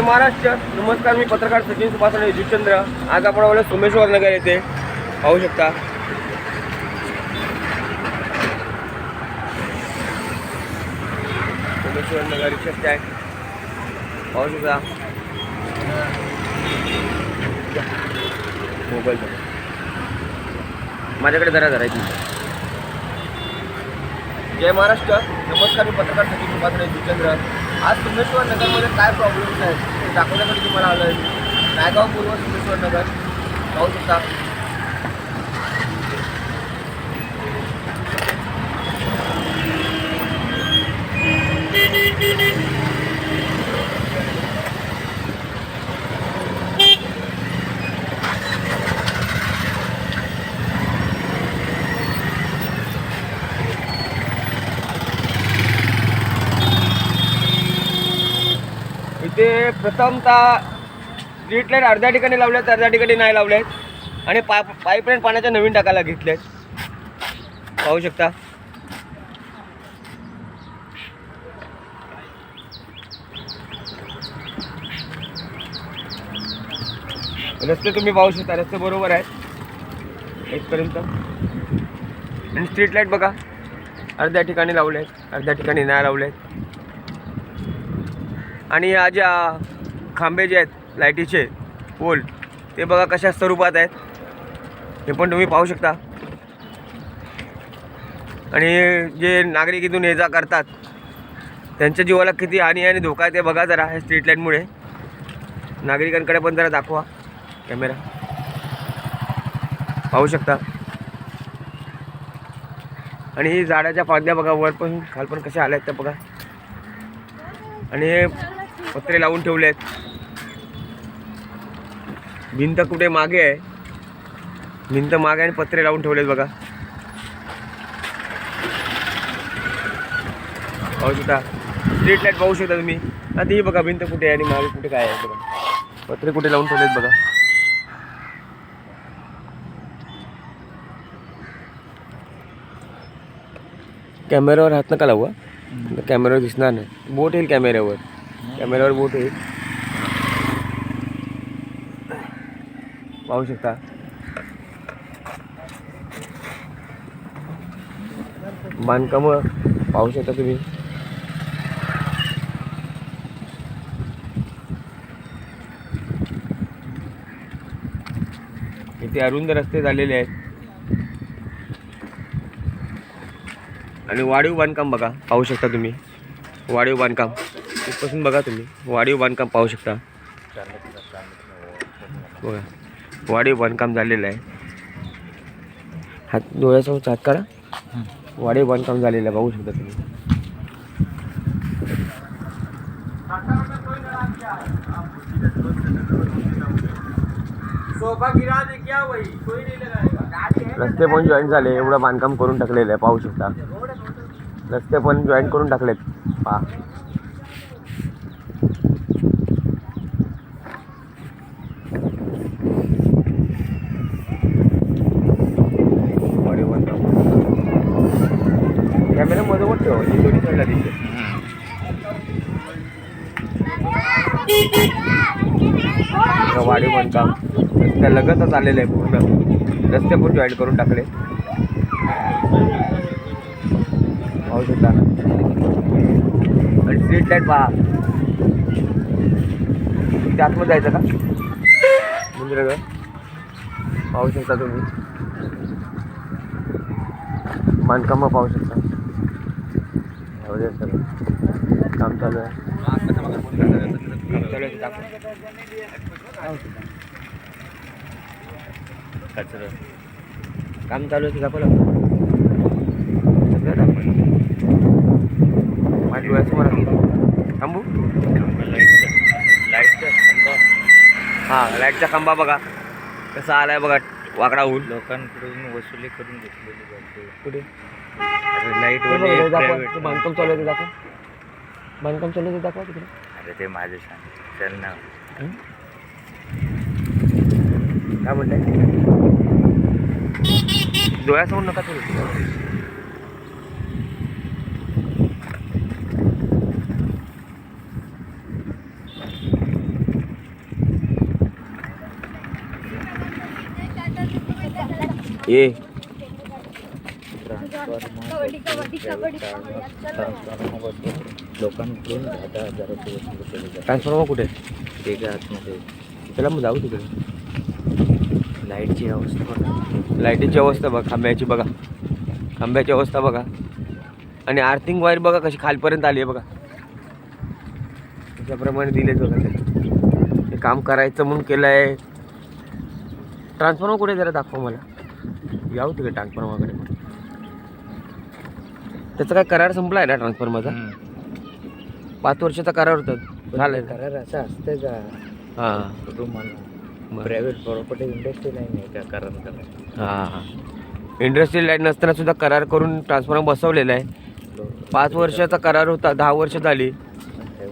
जय महाराष्ट्र. नमस्कार मी पत्रकार सचिन सुभाषण युजचंद्र आज आपण आलो सोमेश्वर नगर येथे पाहू शकता. सोमेश्वर नगर रिक्षा आहे पाहू शकता. मोबाईल माझ्याकडे जरा धरायची जय महाराष्ट्र. नमस्कार मी पत्रकार सचिन सुभाषण युजचंद्र आज सुमेश्वर नगरमध्ये काय प्रॉब्लेम्स आहेत ते दाखवण्यासाठी तुम्हाला आलो आहे नायगाव पूर्व सुमेश्वर नगर पाहू शकता इथे प्रथमतः स्ट्रीट लाइट अर्ध्या ठिकाणी लावल्यात अर्ध्या ठिकाणी नाही लावल्यात. आणि पाय पाईपलाईन पाण्याच्या नवीन टाकायला घेतल्यात. पाहू शकता. रस्ते तुम्ही पाहू शकता रस्ते बरोबर आहेत. इथपर्यंत. आणि स्ट्रीट लाइट बघा. अर्ध्या ठिकाणी लावले आहेत अर्ध्या ठिकाणी नाही लावले आहेत आणि या ज्या खांबे जे आहेत लाईटीचे पोल ते बघा कशा स्वरूपात आहेत. हे पण तुम्ही पाहू शकता. आणि जे नागरिक इथून ये जा करतात त्यांच्या जीवाला किती हानी आणि धोका आहे ते बघा जरा हे स्ट्रीट लाईटमुळे नागरिकांकडे पण जरा दाखवा कॅमेरा पाहू शकता. आणि ही झाडाच्या फांद्या बघा काल पण कशा आल्या आहेत त्या बघा. आणि पत्रे लावून ठेवले आहेत भिंत कुठे मागे आहे? भिंत मागे आणि पत्रे लावून ठेवलेत बघा. पाहू शकता. स्ट्रीट लाइट पाहू शकता तुम्ही. आता ही बघा भिंत कुठे आहे आणि मागे कुठे काय आहे बघा. पत्रे कुठे लावून ठेवलेत बघा. कॅमेऱ्यावर हात नका लावू. कॅमेऱ्यावर दिसणार नाही. बोट येईल कॅमेऱ्यावर. कॅमेऱ्यावर बोट आहे. पाहू शकता. बांधकाम पाहू शकता तुम्ही. इथे अरुंद रस्ते झालेले आहेत. आणि वाढीव बांधकाम बघा पाहू शकता तुम्ही. वाढीव बांधकाम. इथपासून बघा तुम्ही. वाढीव बांधकाम पाहू शकता. बघा. वाढीव बांधकाम झालेलं आहे. हात डोळ्यासमोर हात करा. वाढीव बांधकाम झालेलं आहे. बघू शकता तुम्ही. रस्ते पण जॉईन झाले. एवढं बांधकाम करून टाकलेलं आहे. पाहू शकता. रस्ते पण जॉईन करून टाकलेत. पहा वाढीव बांधकाम कॅमेरा मधोमध ठेव ही दोन्ही साईडला दिसते बघा, वाढीव बांधकाम त्या लगतच आलेलं आहे पूर्ण. रस्ते पण जॉईन करून टाकले. पाहू शकता. आणि स्ट्रीट लाइट पहा. इथे आतमध्ये जायचं का? मंदिराकडे पाहू शकता तुम्ही. बांधकाम पाहू शकता. सर काम चालू आहे. काम चालू आहे. काम चालू आहे ते दाखवलं सगळं दाखवलं. माझ्या डोळ्यासमोर आहे. थांबू? हां लाईटचा खांबा बघा. कसा आलाय बघा वाकडा होऊन लोकांकडून वसुली करून घेतलेली जाते लाइट बांधकाम चालू आहे दाखव. बांधकाम चालू आहे दाखवा तिकडे. अरे ते माझे सांग चल ना. काय म्हणताय डोळ्यासमोर नका थोडं ये. लोकांकडून दहा दहा हजार ट्रान्सफॉर्मर कुठे ते काय आतमध्ये. त्याला मग जाऊ तिकडे. लाईटची अवस्था बघा. लाईटीची अवस्था बघा खांब्याची बघा. खांब्याची अवस्था बघा. आणि आर्थिंग वायर बघा कशी खालपर्यंत आली आहे बघा. त्याप्रमाणे दिलेच बघा हे काम करायचं म्हणून केलं आहे ट्रान्सफॉर्मर कुठे जरा दाखवा मला. यावं तिकडे ट्रान्सफॉर्मरकडे त्याचा काय करार संपला आहे ना ट्रान्सफॉर्मरचा पाच वर्षाचा करार होता. झालं करार असं असतं का? हां. प्रायव्हेट प्रॉपर्टी इंडस्ट्री नाही नाही का? कारण करायचं हां हां. इंडस्ट्रियल लाइट नसताना सुद्धा करार करून ट्रान्सफॉर्मर बसवलेला आहे. पाच वर्षाचा करार होता दहा वर्ष झाली. काही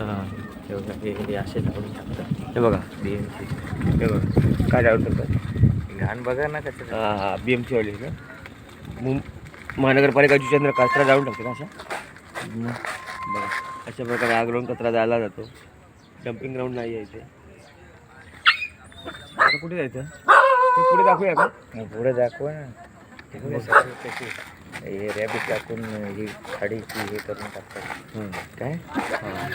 हां. हे बघा, हे हे असे लावून टाकतात. हे बघा. बी एम सी हे बघा काय डाऊट करतात घाण बघा ना कसं हां हां. बी एम सीवाले का? मुं महानगरपालिका जुचंद्र कचरा जाळून टाकते का अशा बघा अशा प्रकारे आग लावून कचरा जायला जातो. डम्पिंग ग्राउंड नाही आहे इथे. आता कुठे जायचं? ते पुढे दाखवूया का? पुढे दाखवा ना. हे रॅबिट टाकून ही खाडीची हे करून टाकतात. काय?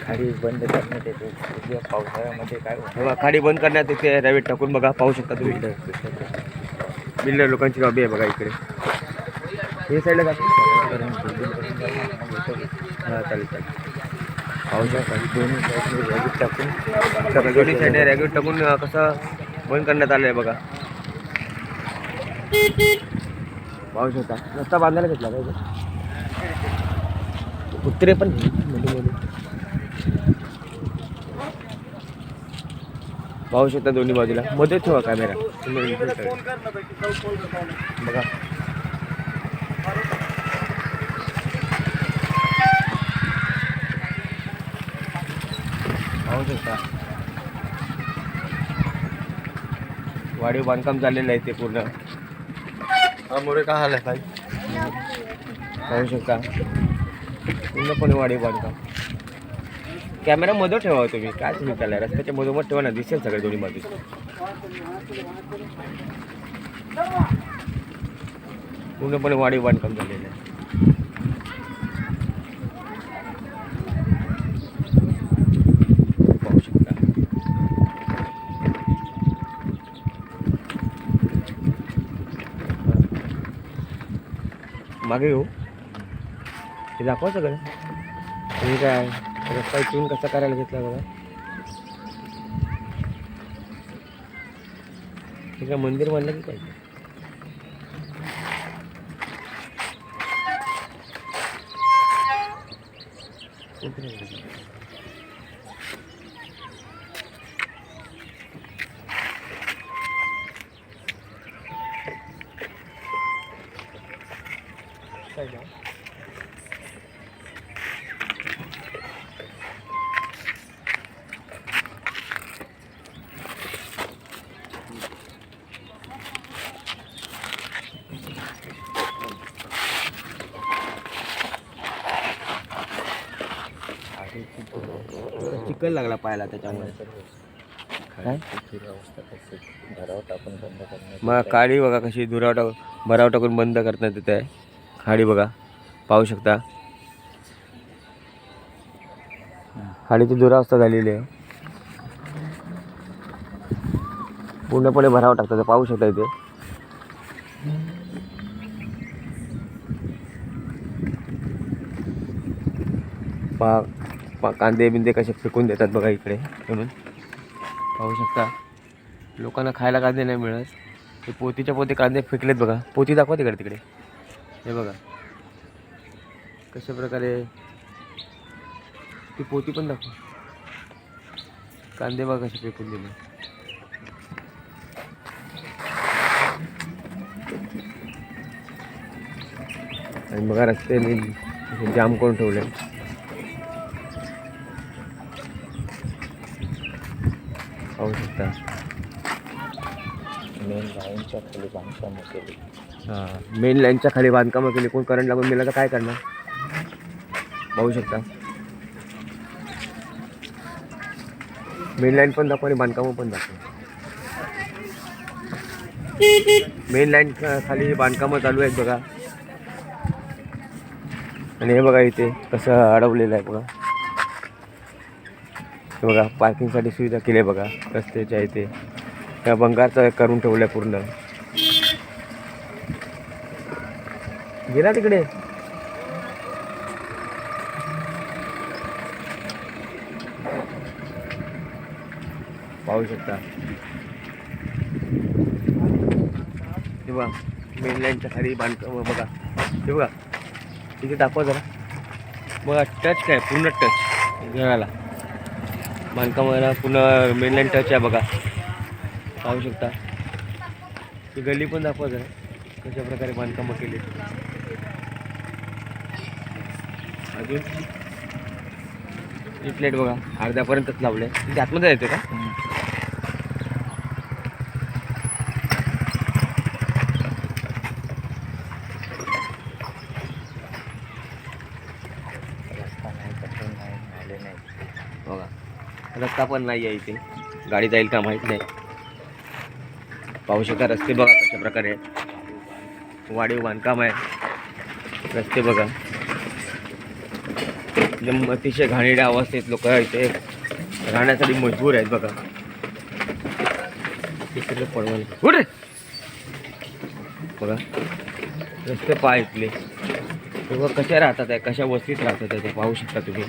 खाडी बंद करण्यात येते. उद्या पावसाळ्यामध्ये काय होतं? खाडी बंद करण्यात येते रॅबिट टाकून बघा पाहू शकता तुम्ही. बिल्डर लोकांची लॉबी आहे बघा इकडे. हे साईडला येतं. हां चालेल चालेल पाहू शकता दोन्ही साईडने रॅबिट टाकून दोन्ही साईडने रॅबिट टाकून कसं बंद करण्यात आलं आहे बघा. पाहू शकता रस्ता बांधायला घेतला पाहिजे कुत्रे पण पाहू शकता दोन्ही बाजूला. मध्ये ठेवा कॅमेरा. बघा. पाहू शकता वाढीव बांधकाम चाललेलं आहे ते पूर्ण. मोरे का हाल आहे पाहू शकता. पूर्णपणे वाढीव बांधकाम. कॅमेरा मध्ये ठेवा हो तुम्ही. काय तुम्ही त्याला? रस्त्याच्या मधोमध ठेवा ना दिसेल सगळे दोन्ही बाजू पूर्णपणे वाढीव बांधकाम झालेलं आहे पाहू शकता मागे येऊ हे दाखवा सगळं. हे काय? रस्ता इथून कसा करायला घेतला बघा. हे काय मंदिर म्हणलं की काय? Thank you. Side ला. चिकल लागला पायाला त्याच्यामुळे. काय? अवस्था कशी भराव टाकून बंद करण्यात मग काळी बघा कशी दुराव टाक भराव टाकून बंद करण्यात येत आहे खाडी बघा. पाहू शकता. खाडीची दुरावस्था झालेली आहे. पूर्णपणे भराव टाकतात पाहू शकता इथे. पा पा कांदे बिंदे कसे फेकून देतात बघा इकडे म्हणून. पाहू शकता. लोकांना खायला कांदे नाही मिळत. ते पोतीच्या पोती कांदे फेकलेत बघा. पोती दाखवा तिकडे तिकडे. हे बघा. कशा प्रकारे ती पोती पण दाखवा. कांदे बघा कसे फेकून दिले. आणि बघा रस्त्याने जाम करून ठेवले पाहू शकता मेन लाईनच्या खाली बांधकामं केली हां मेन लाईनच्या खाली बांधकामं केली कोण करंट लागून गेला तर काय करणार? पाहू शकता. मेन लाईन पण दाखवा आणि बांधकामं पण दाखवा. मेन लाईन खाली बांधकामं चालू आहेत बघा. आणि हे बघा इथे कसं अडवलेलं आहे बघा. हे बघा पार्किंगसाठी सुविधा केली आहे बघा. रस्त्याच्या इथे. त्या बंगारचं करून ठेवलं आहे पूर्ण. गेला तिकडे? पाहू शकता. हे बघा मेन लाईनच्या खाली बांधकाम बघा. हे बघा. तिथे दाखवा जरा. बघा टच काय? पूर्ण टच घराला बांधकामाला पूर्ण मेन लाईन टच आहे बघा. पाहू शकता. ही गल्ली पण दाखवा जरा कशा प्रकारे बांधकामं केली. अजून? ही प्लेट बघा. अर्ध्यापर्यंतच लावले. तिथे आतमध्ये जायचं का? रस्ता पण नाही आहे इथे. गाडी जाईल का माहीत नाही. पाहू शकता रस्ते बघा कशा प्रकारे. वाढीव बांधकाम आहे. रस्ते बघा. एकदम अतिशय घाणेरड्या अवस्थेत लोक इथे राहण्यासाठी मजबूर आहेत बघा. तिकडे कुठे बघा. रस्ते पहा इथले लोक कशा राहतात आहे? कशा वस्तीत राहतात आहे ते पाहू शकता तुम्ही.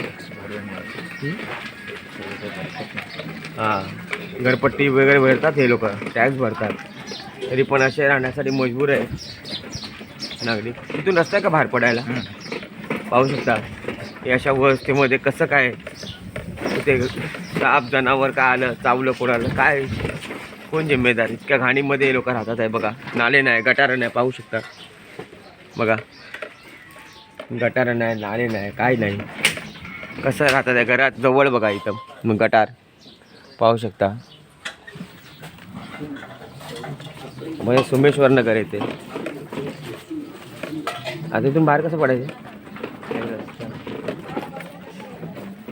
हं? हां घरपट्टी वगैरे भरतात हे लोक. टॅक्स भरतात. तरी पण असे राहण्यासाठी मजबूर आहे नागरिक. तिथून रस्ता आहे का बाहेर पडायला? पाहू शकता. हे अशा व्यवस्थेमध्ये कसं काय ते साप जनावर काय आलं चावलं कोणाला काय? कोण जिम्मेदार? इतक्या घाणीमध्ये लोक राहतात आहे बघा. नाले नाही गटार नाही पाहू शकता. बघा. गटार नाही नाले नाही काय नाही. कसं राहतात आहे? घरात जवळ बघा इथं. मग गटार. पाहू शकता. म्हणजे सोमेश्वर नगर येते आता इथून बाहेर कसं पडायचं?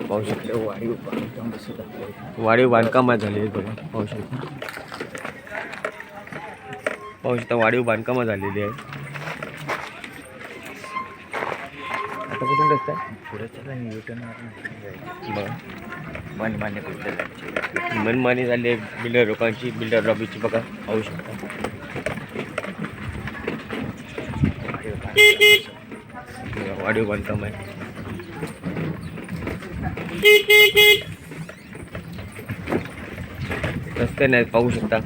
पाहू शकता वाढीव बांधकाम आहे. वाढीव बांधकामात झाली आहेत बघा पाहू शकता. पाहू शकता वाढीव बांधकामं झालेली आहे. आता कुठून रस्ता आहे? पुढे चला न्यूटन मान्य मान्य कुठे मनमानी झाली आहे बिल्डर लोकांची बिल्डर लॉबीची बघा पाहू शकता बघा, वाढीव बांधकाम आहे रस्ते नाहीत पाहू शकता.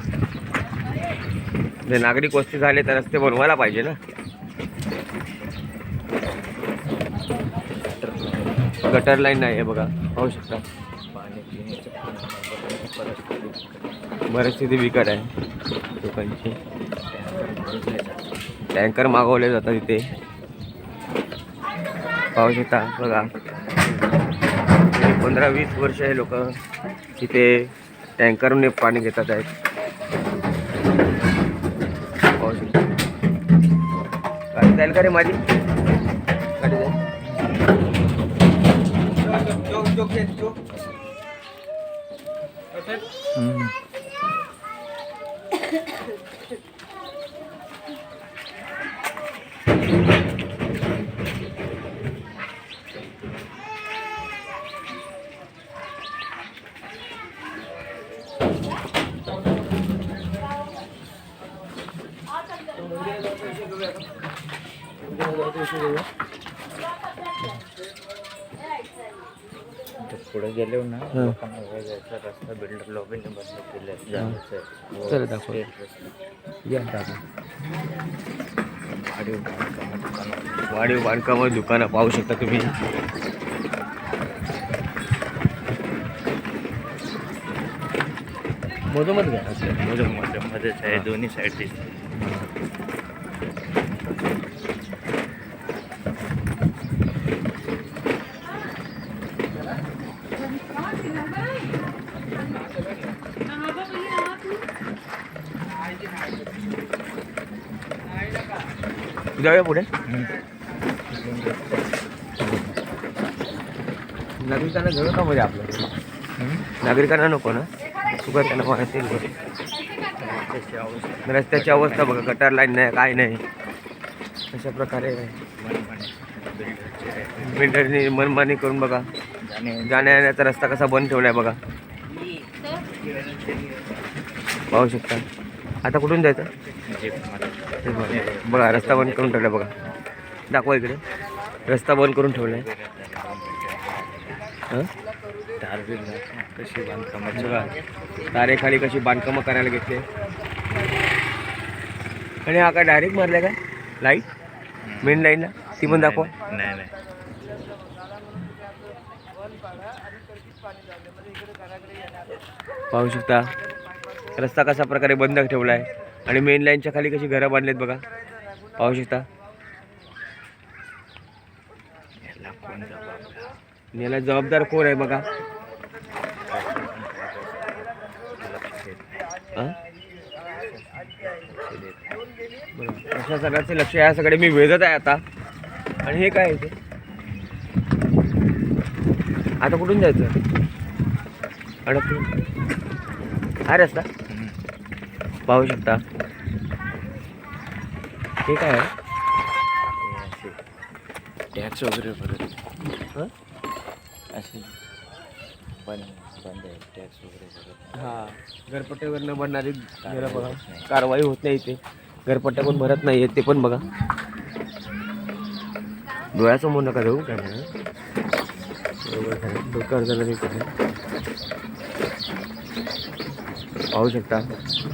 जर नागरिक वस्ती झाले तर रस्ते बनवायला पाहिजे ना. गटर लाईन नाही आहे बघा पाहू शकता. परिस्थिती बिकट आहे. लोकांची. टँकर मागवले जातात इथे. पाहू शकता बघा. पंधरा वीस वर्ष हे लोक इथे टँकरने पाणी घेतात आहेत. पाहू शकता चालेल का रे माझी? पुढे गेलो ना. लोकांना जायचा रस्ता बिल्डर लॉबीने बंद केले चला दाखव. या दादा. वाढीव बांधकामं दुकानं. वाढीव बांधकामं दुकानं पाहू शकता तुम्ही. मधोमध घ्या. मध्ये मध्येच आहे. दोन्ही साईड दिसते जाऊया पुढे नागरिकांना घेऊ का मध्ये आपलं? नागरिकांना नको ना. सुगर त्यांना माहिती रस्त्याची अवस्था बघा गटार लाईन नाही काय नाही. अशा प्रकारे बिल्डरने मनमानी करून बघा. जाणे जाण्या येण्याचा रस्ता कसा बंद ठेवलाय बघा. पाहू शकता. आता कुठून जायचं? बघा रस्ता बंद करून ठेवला बघा. दाखवा इकडे. रस्ता बंद करून ठेवलाय. हं? तार कशी बांधकामाची तारेखाली कशी बांधकामं करायला घेतले? आणि हा काय डायरेक्ट मारलाय काय? लाइट मेन लाईनला ती पण दाखवा. नाही नाही पाहू शकता. रस्ता कशा प्रकारे बंद ठेवला आहे आणि मेन लाईनच्या खाली कशी घरं बांधलेत बघा. पाहू शकता. याला जबाबदार? कोण आहे बघा? लक्ष अशा सगळ्याचं लक्ष या सगळे मी वेधत आहे आता. आणि हे काय आहे ते? आता कुठून जायचं? अडकून हा रस्ता? पाहू शकता. हे काय टॅक्स वगैरे भरत हं? असे बंद बंद आहे टॅक्स वगैरे भरत हा घरपट्ट्यावर न बनणारी बघा. कारवाई होत नाही इथे. घरपट्ट्या पण भरत नाही ते पण बघा. डोळ्यासमोर नका जाऊ. काय डोक्यावर झालं नाही खरं. पाहू शकता.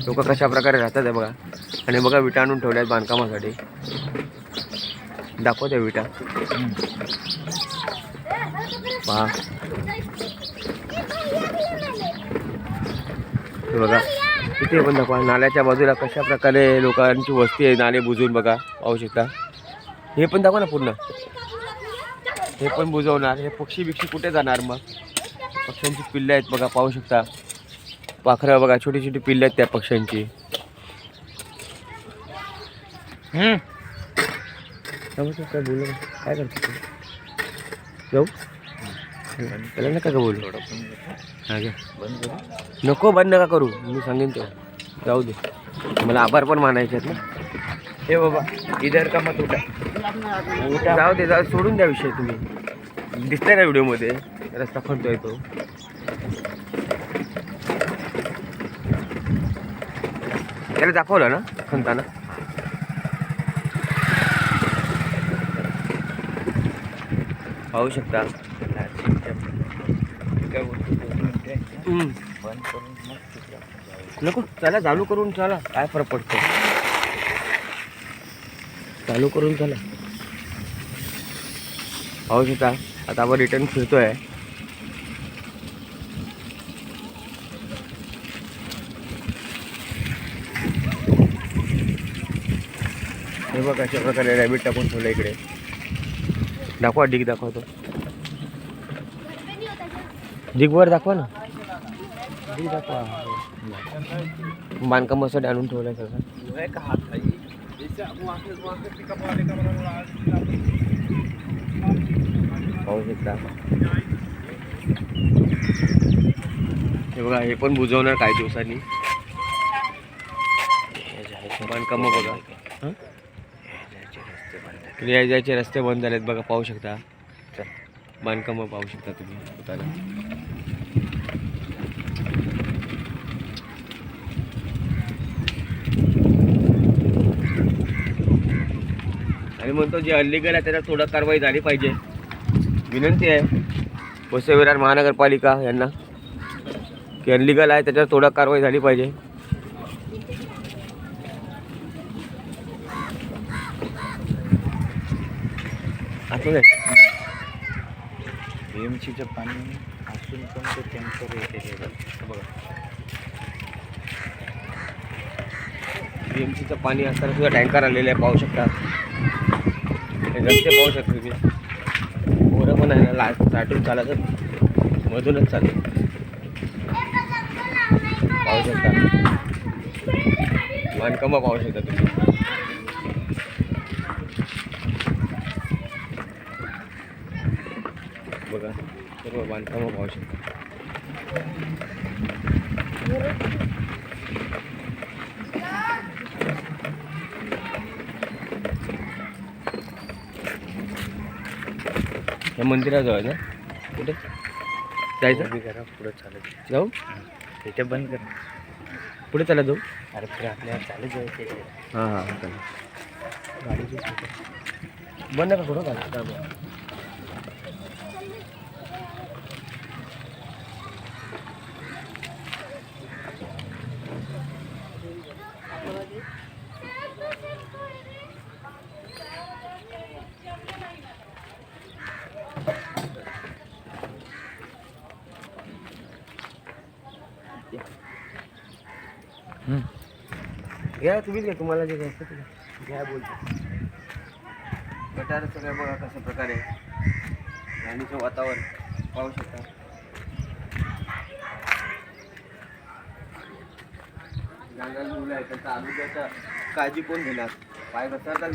लोक कशा प्रकारे राहतात आहे बघा. आणि बघा विटा आणून ठेवल्या आहेत बांधकामासाठी. दाखवत आहे विटा. पहा. हे बघा इथे पण दाखवा. नाल्याच्या बाजूला कशा प्रकारे लोकांची वस्ती आहे नाले बुजवून बघा. पाहू शकता. हे पण दाखवा ना पूर्ण. हे पण बुजवणार. हे पक्षी बिक्षी कुठे जाणार मग? पक्ष्यांची पिल्ले आहेत बघा पाहू शकता. पाखरं बघा छोटी छोटी पिल्लं आहेत त्या पक्ष्यांची. काय बोलू. काय करतो? जाऊ. त्याला नका का बोलू? नको बंद नका करू. मी सांगेन ते. जाऊ दे. मला आभार पण मानायचे आहेत ना. हे बाबा इधर का मत उठा. उठा जाऊ दे जाऊ सोडून द्या विषय तुम्ही. दिसतंय का व्हिडिओमध्ये? रस्ता खणतोय तो. त्याला दाखवलं ना खणताना. पाहू शकता. नको चला चालू करून चला. काय फरक पडतो? चालू करून चला. पाहू शकता. आता आपण रिटर्न फिरतोय. हे बघ अशा प्रकारे रॅबिट टाकून ठेवलं इकडे. दाखवा डिग दाखवतो डिगवर दाखवा ना. डिग दाखवा. बांधकामासाठी आणून ठेवलंय सगळं. पाहू शकता हे बघा हे पण बुजवणार काही दिवसांनी. हे बांधकामं बघा. जायचे रस्ते बंद झालेत बघा पाहू शकता. बांधकामं पाहू शकता तुम्ही. स्वतःला आणि म्हणतो जे अल्लीगल आहे त्याच्यावर थोडं कारवाई झाली पाहिजे. विनंती आहे. वसई विरार महानगरपालिका यांना की अनलिगल आहे त्याच्यावर थोडं कारवाई झाली पाहिजे असं नाही BMC पाणी असून पण ते टँकर येते हे बघ. एम सीचं पाणी असताना सुद्धा टँकर आलेलं आहे पाहू शकता. रस्ते पाहू शकता तुम्ही. पोरं पण आहे ना ला साठून मधूनच चालेल. पाहू शकता. बांधकामं पाहू शकता तुम्ही. बांधकामं पाहू शकता या मंदिराजवळ ना? कुठे? जायचं? करा पुढे चालत जाऊ? तिथे बंद करा. पुढे चालत जाऊ. अरे पुढे आपल्याला चालत जाऊ ते हां हां चालेल. गाडी बंद का कुठं? चालत तुम्हीच घ्या तुम्हाला जे घ्यायचं ते घ्या. बोलतो. गटार सगळं बघा कशा प्रकारे राणीचं वातावरण पाहू शकता. लहान मुलं आहेत त्यांच्या आरोग्याचा काळजी कोण घेणार? पाय घसरतात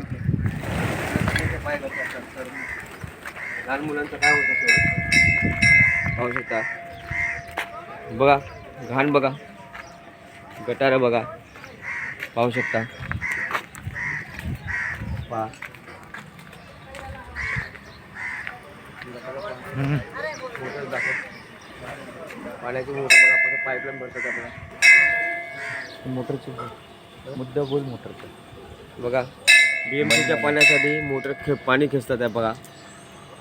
पाय घसरतात तर लहान मुलांचं काय होत असेल पाहू शकता. बघा घाण बघा. गटारं बघा. पाहू शकता. पहा मोटर दाखव पाण्याची मोटर बघा कसं पाईपलाईन भरतात आपल्याला मोटरची मुद्दा बोल मोटरचा. बघा बी एम सीच्या पाण्यासाठी मोटर खे पाणी खेचतात आहे बघा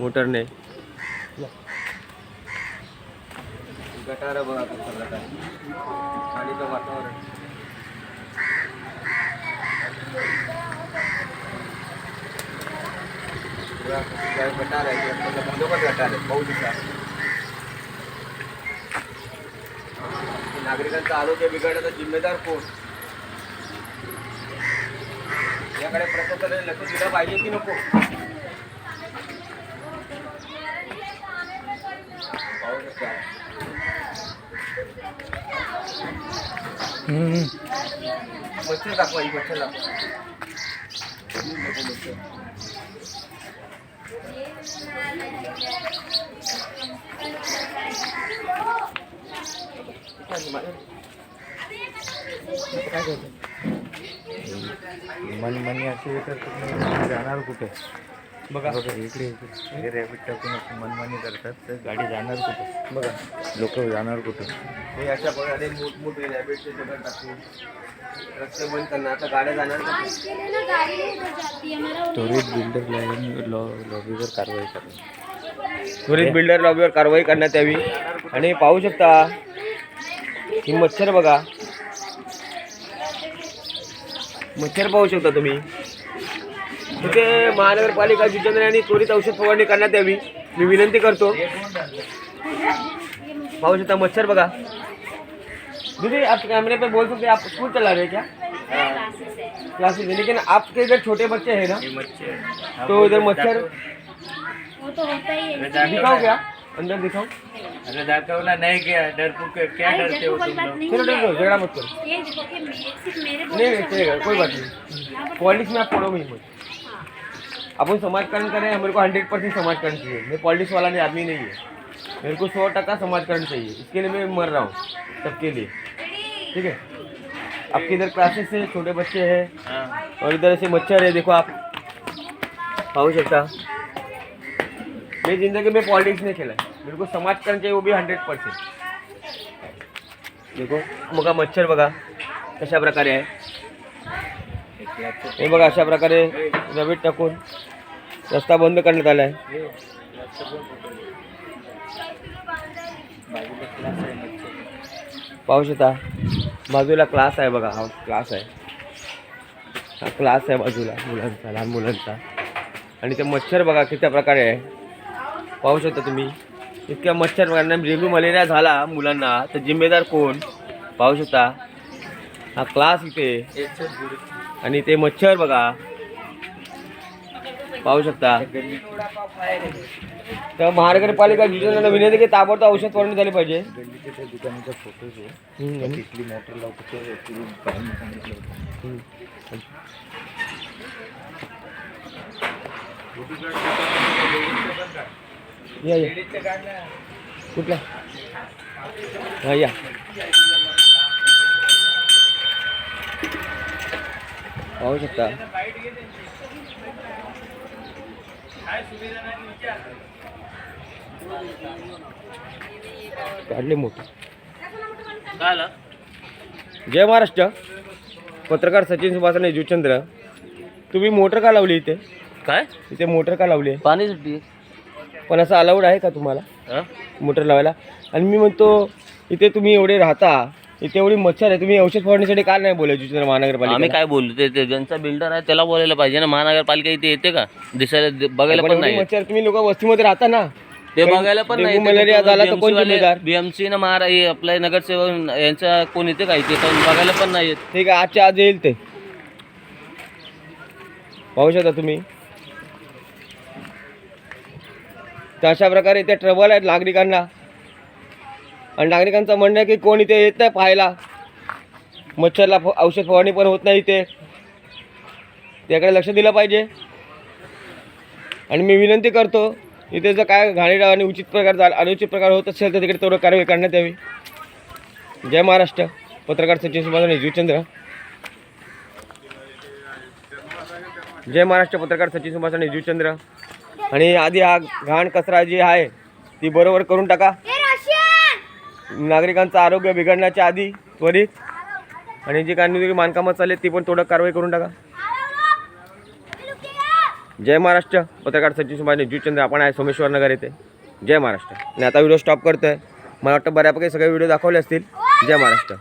मोटरने. गटार बघा गटार. पाणीचं वातावरण. गटार आहे पाहू शकता नागरिकांचं आरोग्य बिघडण्याचा जिम्मेदार कोण? याकडे प्रशासनाने लक्ष दिलं पाहिजे की नको. मच्छर दाखवा ही मच्छर दाखवा ही नको मच्छर. काय करतो मन मनी असे तर तुम्ही जाणार कुठे? बघा. इकडे इकडे. हे रॅबिट टाकून असं मनमानी करतात तर गाडी जाणार कुठे? बघा. लोक जाणार कुठे? हे अशा प्रकारे मोठमोठे रॅबिटचे दगड टाकून रस्ते बंद करणार. आता गाड्या जाणार? त्वरित बिल्डर लॉबीवर कारवाई करा. त्वरित बिल्डर लॉबीवर कारवाई करण्यात यावी. आणि पाहू शकता ही मच्छर बघा. मच्छर पाहू शकता तुम्ही. तिथे महानगरपालिका जितेंद्र यांनी त्वरित औषध फवारणी करण्यात यावी. मी विनंती करतो. पाहू शकता मच्छर बघा. दीदी आप कैमरे पे बोल सकते आप स्कूल चला रहे हैं क्या? क्लासेस है। लेकिन आपके इधर छोटे बच्चे हैं ना? मच्छर। तो इधर मच्छर वो तो होता ही है। दिखाओ क्या? अंदर दिखाओ। अरे दाखवला नाही क्या डरपूक क्या डरते हो तुम लोग? चलो है चलो झगड़ा मत करो। ये देखो कि मेरे नहीं नहीं चलेगा कोई बात नहीं। पॉलिटिक्स में आप पढ़ो ही। मत अपन समाजकरण करें मेरे को हंड्रेड परसेंट समाजकरण चाहिए। मैं पॉलिटिक्स वाला नहीं आदमी नहीं है। मेरे को सौ टका समाजकरण चाहिए। इसके लिए मैं मर रहा हूँ सबके लिए। ठीक है? आपके इधर क्लासेस है? छोटे बच्चे हैं। हाँ. और इधर ऐसे मच्छर है देखो आप। पाहू शकता मैं जिंदगी में पॉलिटिक्स नहीं खेला बिलकुल मेरे को समाजकरण चाहिए वो भी हंड्रेड पर्सेंट देखो बघा मच्छर बघा कशा प्रकारे आहे हे बघा अशा प्रकारे रवीत टाकून रस्ता बंद करण्यात आला आहे पाहू शकता बाजूला क्लास आहे बघा हा क्लास आहे. हा क्लास आहे बाजूला मुलांचा लहान मुलांचा. आणि ते मच्छर बघा किती प्रकारे आहे. पाहू शकता तुम्ही. इतक्या मच्छर बघा डेंग्यू मलेरिया झाला मुलांना. तर जिम्मेदार कोण? पाहू शकता. हा क्लास इथे. आणि ते मच्छर बघा. पाहू शकता. तर महानगरपालिका जिल्ह्यांना विनंती की ताबडतोब औषध फवारणी झाली पाहिजे? दुकानाचा फोटोज आहे हम्म, आणि- तिथली मोटर लावतो सांगितलं. या या. कुठला हा या. पाहू शकता. काढले मोठे. जय महाराष्ट्र. पत्रकार सचिन सुभाषने जुचंद्र तुम्ही मोटर का लावली इथे? काय? इथे मोटर का लावली पाणी सुटली. पण असं अलाउड आहे का तुम्हाला? मोटर लावायला? आणि मी म्हणतो इथे तुम्ही एवढे राहता इथे एवढी मच्छर आहे तुम्ही औषध फवारण्यासाठी का नाही बोलाय जुचंद्र आम्ही महानगरपालिका काय बोललो ते ते ज्यांचा बिल्डर आहे त्याला बोलायला पाहिजे ना. महानगरपालिका इथे येते का? दिसायला बघायला पण नाही मच्छर तुम्ही लोक वस्तीमध्ये राहता ना? ते बघायला पण नाही. मलेरिया झाला तर कोण जिम्मेदार बीएमसी ना महारा आपल्या नगरसेवक यांचा कोण येते का इथे? तर बघायला पण नाही येत ठीक आहे आजच्या आज येईल ते. पाहू शकता तुम्ही. तर अशा प्रकारे इथे ट्रबल आहेत नागरिकांना. आणि नागरिकांचं म्हणणं आहे की कोण इथे येत नाही पाहायला. मच्छरला फ- औषध फवारणी पण होत नाही इथे. त्याकडे लक्ष दिलं पाहिजे. आणि मी विनंती करतो इथे जर काय घाणेरडा आणि उचित प्रकार झाला अनुचित प्रकार होत असेल तर तिकडे तेवढं कारवाई करण्यात यावी. जय महाराष्ट्र. पत्रकार सचिन सुभाष जीवचंद्र जय महाराष्ट्र पत्रकार सचिन सुभाष जीवचंद्र आणि आधी हा घाण कचरा जी आहे ती बरोबर करून टाका. नागरिकांचं आरोग्य बिघडण्याच्या आधी त्वरित आणि जी काही बांधकामं चालली ती पण थोडं कारवाई करून टाका. जय महाराष्ट्र. पत्रकार सचिन सुभाष जुचंद्र आपण आहे सोमेश्वर नगर येथे. जय महाराष्ट्र. आणि आता व्हिडिओ स्टॉप करतोय. मला वाटतं बऱ्यापैकी सगळे व्हिडिओ दाखवले असतील. जय महाराष्ट्र.